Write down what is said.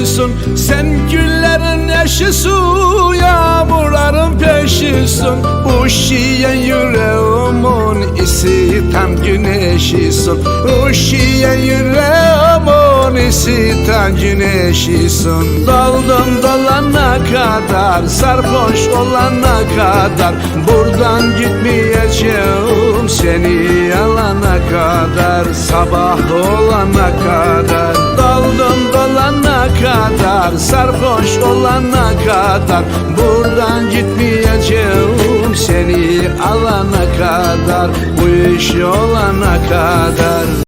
peşisin Sen güllerin eşisin Yağmurların peşisin. Bu şiyen yüreğimin isiten güneşisin. Bu şiyen yüreğimin isiten güneşisin. Daldan dalana kadar Sarhoş olana kadar Buradan gitmeyeceğim Seni alana kadar Sabah olana kadar kadar sarhoş olana kadar Buradan gitmeyeceğim seni alana kadar Bu iş olana kadar